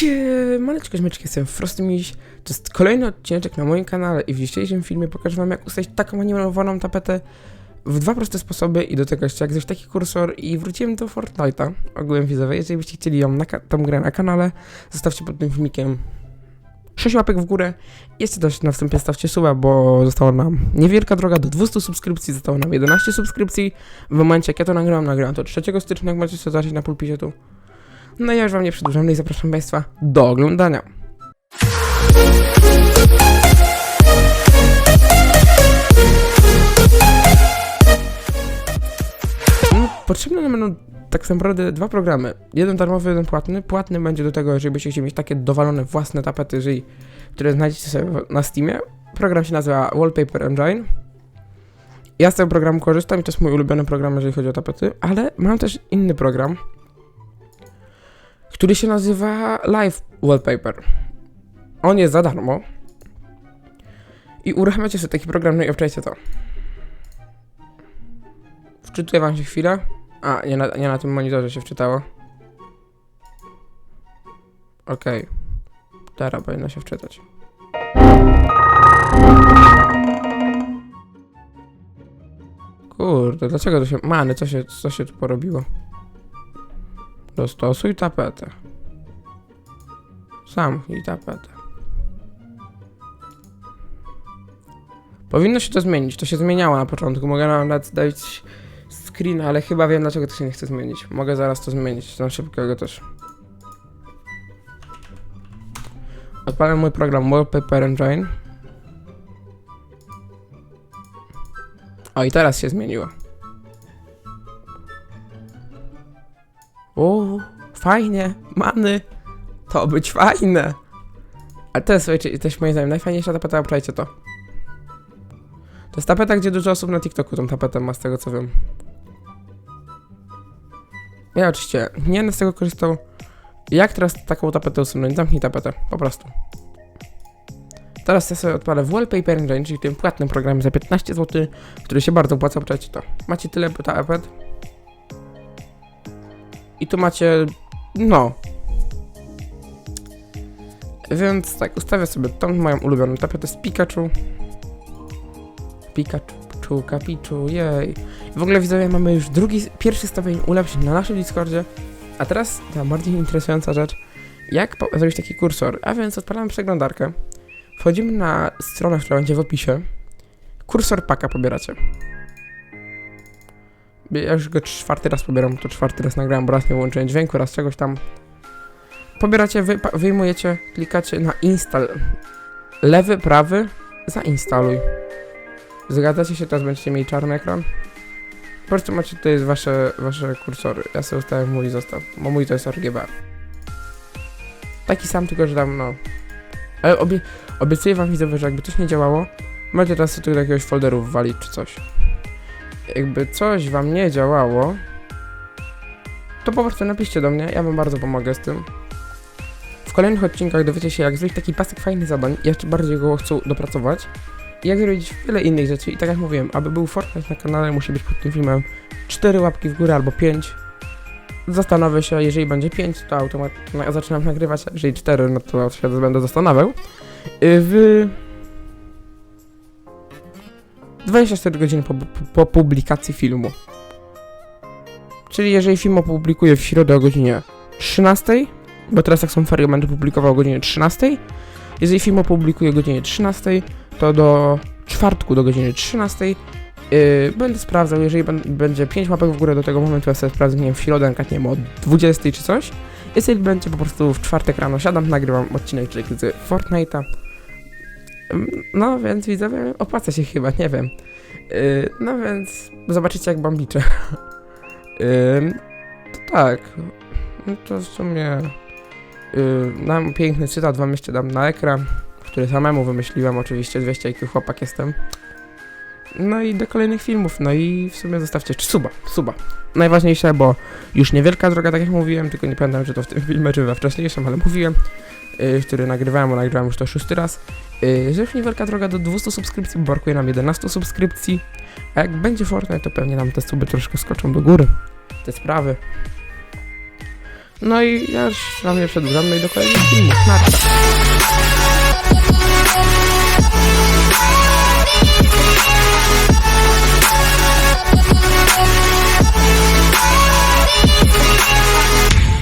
Siemaneczko, śmieczki, jestem Frostymiś. To jest kolejny odcinek na moim kanale i w dzisiejszym filmie pokażę wam jak ustawić taką animowaną tapetę w dwa proste sposoby i do tego jeszcze jak zrobić taki kursor i wróciłem do Fortnite'a ogółem widzowie. Jeżeli byście chcieli ją na tą grę na kanale, zostawcie pod tym filmikiem 6 łapek w górę. Jeszcze też na wstępie stawcie suba, bo została nam niewielka droga do 200 subskrypcji, zostało nam 11 subskrypcji. W momencie jak ja to nagrałem, nagrałem to 3 stycznia, jak macie sobie zobaczyć na pulpicie tu. No ja już wam nie przedłużam no i zapraszam państwa do oglądania. No, Potrzebne nam będą tak naprawdę dwa programy. Jeden darmowy, jeden płatny. Płatny będzie do tego, jeżeli byście chcieli mieć takie dowalone własne tapety, jeżeli, które znajdziecie sobie na Steamie. Program się nazywa Wallpaper Engine. Ja z tego programu korzystam i to jest mój ulubiony program, jeżeli chodzi o tapety, ale mam też inny program, który się nazywa Live Wallpaper. On jest za darmo. I uruchamiacie sobie taki program, no i obczajcie to. Wczytuję wam się chwilę. A, nie na, nie na tym monitorze się wczytało. Okej. Teraz powinno się wczytać. Kurde, dlaczego to się... Many, co się, co się tu porobiło? Dostosuj tapetę. Zamknij tapetę. Powinno się to zmienić. To się zmieniało na początku. Mogę nawet dać screen, ale chyba wiem dlaczego to się nie chce zmienić. Mogę zaraz to zmienić. Na szybkiego też. Odpalam mój program Wallpaper Engine. O, i teraz się zmieniło. O, fajnie, many. To być fajne. Ale to jest, słuchajcie, też moim zdaniem najfajniejsza tapeta, obczajcie to. To jest tapeta, gdzie dużo osób na TikToku tą tapetę ma, z tego co wiem. Ja oczywiście nie będę z tego korzystał. Jak teraz taką tapetę usunąć? Zamknij tapetę, po prostu. Teraz ja sobie odpalę w Wallpaper Engine, czyli tym płatnym programie za 15 zł, który się bardzo opłaca, obczajcie to. Macie tyle tapet. I tu macie, no. Więc tak, ustawię sobie tą moją ulubioną tapetę z Pikachu. Pikachu, Kapichu, jej. W ogóle widzowie mamy już drugi, pierwszy stopień ulepszeń na naszym Discordzie. A teraz ta bardziej interesująca rzecz. Jak zrobić taki kursor? A więc odpalamy przeglądarkę. Wchodzimy na stronę, która będzie w opisie. Kursor paka pobieracie. Ja już go czwarty raz pobieram, to czwarty raz nagrałem, bo raz nie włączyłem dźwięku, raz czegoś tam. Pobieracie, wy, wyjmujecie, klikacie na install. Lewy, prawy, zainstaluj. Zgadzacie się, teraz będziecie mieli czarny ekran. Po prostu macie tutaj wasze, wasze kursory. Ja sobie ustawiam mój zostaw, bo mój to jest RGB. Taki sam, tylko że tam, no. Ale obie, obiecuję wam widzowie, że jakby coś nie działało, możecie teraz tu do jakiegoś folderu wwalić czy coś jakby coś wam nie działało, to po prostu napiszcie do mnie, ja wam bardzo pomogę z tym. W kolejnych odcinkach dowiecie się, jak zrobić taki pasek fajnych zadań, jeszcze bardziej go chcę dopracować. I jak zrobić wiele innych rzeczy. I tak jak mówiłem, aby był Fortnite na kanale, musi być pod tym filmem 4 łapki w górę albo 5. Zastanowię się, jeżeli będzie 5, to automatycznie zaczynam nagrywać, jeżeli 4, no to się będę zastanawiał. Y, W 24 godziny po, po, publikacji filmu. Czyli jeżeli film opublikuję w środę o godzinie 13, bo teraz jak są ferie będę publikował o godzinie 13, jeżeli film opublikuję o godzinie 13, to do czwartku do godziny 13 yy, będę sprawdzał, jeżeli będzie 5 łapek w górę do tego momentu, ja sobie sprawdzę, nie wiem, w środę, nie wiem, o 20 czy coś. Jeżeli będzie po prostu w czwartek rano siadam, nagrywam odcinek z Fortnite'a. Ym, No więc widzowie, opłaca się chyba, nie wiem. Yy, no więc zobaczycie jak bambicze. to tak. No to w sumie yy, nam piękny cytat wam jeszcze dam na ekran, który samemu wymyśliłem oczywiście, 200 jaki chłopak jestem. No i do kolejnych filmów, no i w sumie zostawcie suba, suba. Najważniejsze, bo już niewielka droga, tak jak mówiłem, tylko nie pamiętam czy to w tym filmie, czy we wcześniejszym, ale mówiłem, yy, który nagrywałem, bo nagrywałem już to szósty raz. Yy, że już niewielka droga do 200 subskrypcji, bo brakuje nam 11 subskrypcji. A jak będzie Fortnite, to pewnie nam te suby troszkę skoczą do góry. Te sprawy. No i ja już wam nie przedłużam, no i do kolejnych filmów. Narka.